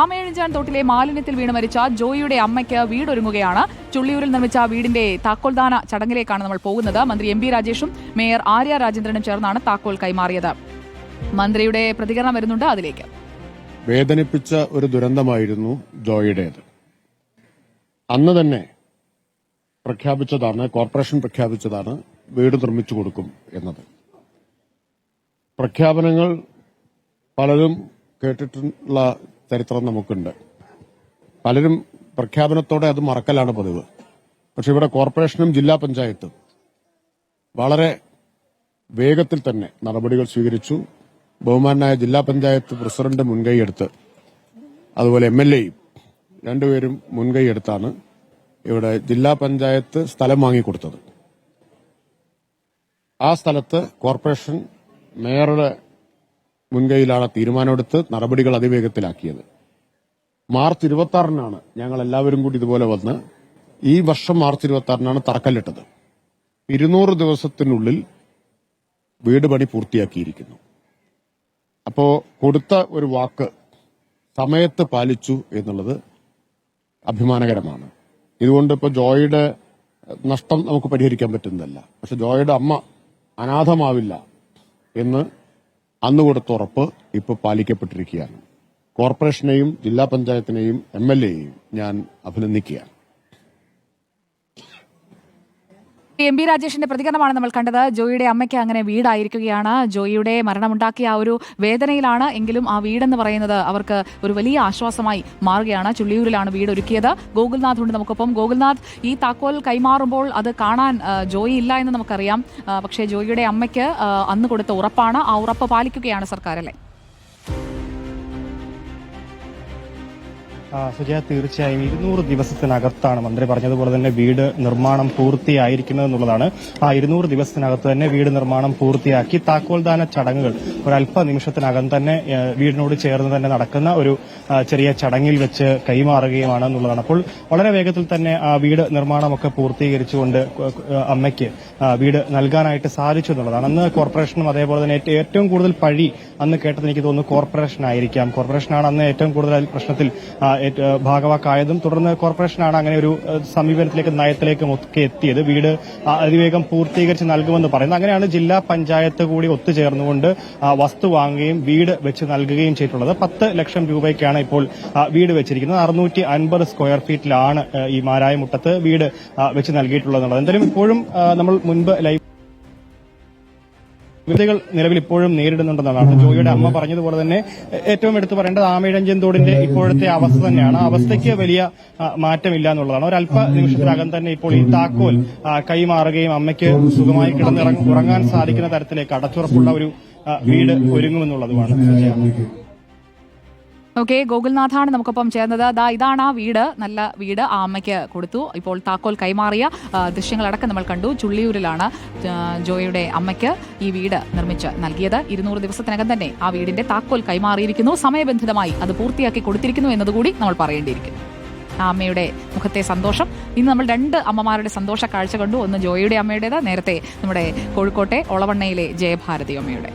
ആമയഴിഞ്ചാൻ തോട്ടിലെ മാലിന്യത്തിൽ വീണ് മരിച്ച ജോയിയുടെ അമ്മയ്ക്ക് വീടൊരുങ്ങുകയാണ്. ചുള്ളിയൂരിൽ നിർമ്മിച്ച വീടിന്റെ താക്കോൽദാന ചടങ്ങിലേക്കാണ് നമ്മൾ പോകുന്നത്. മന്ത്രി എം രാജേഷും മേയർ ആര്യ രാജേന്ദ്രനും ചേർന്നാണ് താക്കോൽ കൈമാറിയത്. മന്ത്രിയുടെ പ്രതികരണം വരുന്നുണ്ട്. അതിലേക്ക്. വേദനിപ്പിച്ച ഒരു ദുരന്തമായിരുന്നു ജോയിയുടേത്. അന്ന് തന്നെ പ്രഖ്യാപിച്ചതാണ് കോർപ്പറേഷൻ പ്രഖ്യാപിച്ചതാണ് വീട് നിർമ്മിച്ചു കൊടുക്കും എന്നത്. പ്രഖ്യാപനങ്ങൾ പലരും കേട്ടിട്ടുള്ള ചരിത്രം നമുക്കുണ്ട്. പലരും പ്രഖ്യാപനത്തോടെ അത് മറക്കലാണ് പതിവ്. പക്ഷെ ഇവിടെ കോർപ്പറേഷനും ജില്ലാ പഞ്ചായത്തും വളരെ വേഗത്തിൽ തന്നെ നടപടികൾ സ്വീകരിച്ചു. ബഹുമാനായ ജില്ലാ പഞ്ചായത്ത് പ്രസിഡന്റ് മുൻകൈയെടുത്ത് അതുപോലെ എം എൽ എയും രണ്ടുപേരും മുൻകൈയെടുത്താണ് ഇവിടെ ജില്ലാ പഞ്ചായത്ത് സ്ഥലം വാങ്ങിക്കൊടുത്തത്. ആ സ്ഥലത്ത് കോർപ്പറേഷൻ മേയറുടെ മുൻകൈയിലാണ് തീരുമാനമെടുത്ത് നടപടികൾ അതിവേഗത്തിലാക്കിയത്. മാർച്ച് ഇരുപത്തി ആറിനാണ് ഞങ്ങൾ എല്ലാവരും കൂടി ഇതുപോലെ വന്ന് ഈ വർഷം മാർച്ച് ഇരുപത്തി ആറിനാണ് തറക്കല്ലിട്ടത്. ഇരുന്നൂറ് ദിവസത്തിനുള്ളിൽ വീട് പണി പൂർത്തിയാക്കിയിരിക്കുന്നു. അപ്പോ കൊടുത്ത ഒരു വാക്ക് സമയത്ത് പാലിച്ചു എന്നുള്ളത് അഭിമാനകരമാണ്. ഇതുകൊണ്ട് ഇപ്പൊ ജോയിയുടെ നഷ്ടം നമുക്ക് പരിഹരിക്കാൻ പറ്റുന്നതല്ല. പക്ഷെ ജോയിയുടെ അമ്മ അനാഥമാവില്ല എന്ന് അന്ന് കൊടുത്ത ഉറപ്പ് ഇപ്പൊ പാലിക്കപ്പെട്ടിരിക്കുകയാണ്. കോർപ്പറേഷനെയും ജില്ലാ പഞ്ചായത്തിനെയും എം എൽ എയെയും ഞാൻ അഭിനന്ദിക്കുകയാണ്. എം ബി രാജേഷിന്റെ പ്രതികരണമാണ് നമ്മൾ കണ്ടത്. ജോയിയുടെ അമ്മയ്ക്ക് അങ്ങനെ വീടായിരിക്കുകയാണ്. ജോയിയുടെ മരണമുണ്ടാക്കിയ ആ ഒരു വേദനയിലാണ് എങ്കിലും ആ വീടെന്ന് പറയുന്നത്. അവർക്ക് ഒരു വലിയ ആശ്വാസമായി മാറുകയാണ്. ചുള്ളിയൂരിലാണ് വീട് ഒരുക്കിയത്. ഗോകുൽനാഥ് ഉണ്ട് നമുക്കൊപ്പം. ഗോകുൽനാഥ് ഈ താക്കോൽ കൈമാറുമ്പോൾ അത് കാണാൻ ജോയി ഇല്ല എന്ന് നമുക്കറിയാം. പക്ഷേ ജോയിയുടെ അമ്മയ്ക്ക് അന്ന് കൊടുത്ത ഉറപ്പാണ്. ആ ഉറപ്പ് പാലിക്കുകയാണ് സർക്കാർ അല്ലേ സുജയ തീർച്ചയായും ഇരുന്നൂറ് ദിവസത്തിനകത്താണ് മന്ത്രി പറഞ്ഞതുപോലെ തന്നെ വീട് നിർമ്മാണം പൂർത്തിയായിരിക്കുന്നത് എന്നുള്ളതാണ്. ആ ഇരുന്നൂറ് ദിവസത്തിനകത്ത് തന്നെ വീട് നിർമ്മാണം പൂർത്തിയാക്കി താക്കോൽദാന ചടങ്ങുകൾ ഒരല്പ നിമിഷത്തിനകം തന്നെ വീടിനോട് ചേർന്ന് തന്നെ നടക്കുന്ന ഒരു ചെറിയ ചടങ്ങിൽ വെച്ച് കൈമാറുകയുമാണ് എന്നുള്ളതാണ്. അപ്പോൾ വളരെ വേഗത്തിൽ തന്നെ ആ വീട് നിർമ്മാണമൊക്കെ പൂർത്തീകരിച്ചുകൊണ്ട് അമ്മയ്ക്ക് വീട് നൽകാനായിട്ട് സാധിച്ചു എന്നുള്ളതാണ്. അന്ന് കോർപ്പറേഷനും അതേപോലെ തന്നെ ഏറ്റവും കൂടുതൽ പഴി അന്ന് കേട്ടത് എനിക്ക് തോന്നുന്നു കോർപ്പറേഷൻ ആയിരിക്കാം കോർപ്പറേഷനാണ് അന്ന് ഏറ്റവും കൂടുതൽ പ്രശ്നത്തിൽ ഭാഗവാക്കായതും തുടർന്ന് കോർപ്പറേഷനാണ് അങ്ങനെ ഒരു സമീപനത്തിലേക്ക് നയത്തിലേക്കും ഒക്കെ എത്തിയത്. വീട് അതിവേഗം പൂർത്തീകരിച്ച് നൽകുമെന്ന് പറയുന്നത് അങ്ങനെയാണ് ജില്ലാ പഞ്ചായത്ത് കൂടി ഒത്തുചേർന്നുകൊണ്ട് വസ്തു വാങ്ങുകയും വീട് വെച്ച് നൽകുകയും ചെയ്തിട്ടുള്ളത്. പത്ത് ലക്ഷം രൂപയ്ക്കാണ് ഇപ്പോൾ വീട് വെച്ചിരിക്കുന്നത്. അറുന്നൂറ്റി അൻപത് സ്ക്വയർ ഫീറ്റിലാണ് ഈ മാരായമുട്ടത്ത് വീട് വെച്ച് നൽകിയിട്ടുള്ളത് എന്തായാലും ഇപ്പോഴും നമ്മൾ മുൻപ് ലൈവ് വിപത്തുകൾ നിലവിൽ ഇപ്പോഴും നേരിടുന്നുണ്ടെന്നാണ്. ജോയിയുടെ അമ്മ പറഞ്ഞതുപോലെ തന്നെ ഏറ്റവും എടുത്തു പറയേണ്ടത് ആമയിഴഞ്ചൻ തോടിന്റെ ഇപ്പോഴത്തെ അവസ്ഥ തന്നെയാണ്. അവസ്ഥയ്ക്ക് വലിയ മാറ്റമില്ല എന്നുള്ളതാണ് ഒരല്പ നിമിഷത്തിനകം തന്നെ ഇപ്പോൾ ഈ താക്കോൽ കൈമാറുകയും അമ്മയ്ക്ക് സുഖമായി കിടന്നിറങ്ങ ഉറങ്ങാൻ സാധിക്കുന്ന തരത്തിലേക്ക് അടച്ചുറപ്പുള്ള ഒരു വീട് ഒരുങ്ങുമെന്നുള്ളതുമാണ്. ഓക്കെ ഗോകുൽനാഥാണ് നമുക്കൊപ്പം ചേർന്നത്. ദാ ഇതാണ് ആ വീട്. നല്ല വീട് ആ അമ്മയ്ക്ക് കൊടുത്തു. ഇപ്പോൾ താക്കോൽ കൈമാറിയ ദൃശ്യങ്ങളടക്കം നമ്മൾ കണ്ടു. ചുള്ളിയൂരിലാണ് ജോയുടെ അമ്മയ്ക്ക് ഈ വീട് നിർമ്മിച്ച് നൽകിയത്. ഇരുന്നൂറ് ദിവസത്തിനകം തന്നെ ആ വീടിന്റെ താക്കോൽ കൈമാറിയിരിക്കുന്നു. സമയബന്ധിതമായി അത് പൂർത്തിയാക്കി കൊടുത്തിരിക്കുന്നു എന്നതുകൂടി നമ്മൾ പറയേണ്ടിയിരിക്കുന്നു. ആ അമ്മയുടെ മുഖത്തെ സന്തോഷം. ഇന്ന് നമ്മൾ രണ്ട് അമ്മമാരുടെ സന്തോഷ കാഴ്ച കണ്ടു. ഒന്ന് ജോയിയുടെ അമ്മയുടേത് നേരത്തെ നമ്മുടെ കോഴിക്കോട്ടെ ഒളവണ്ണയിലെ ജയഭാരതി അമ്മയുടെ.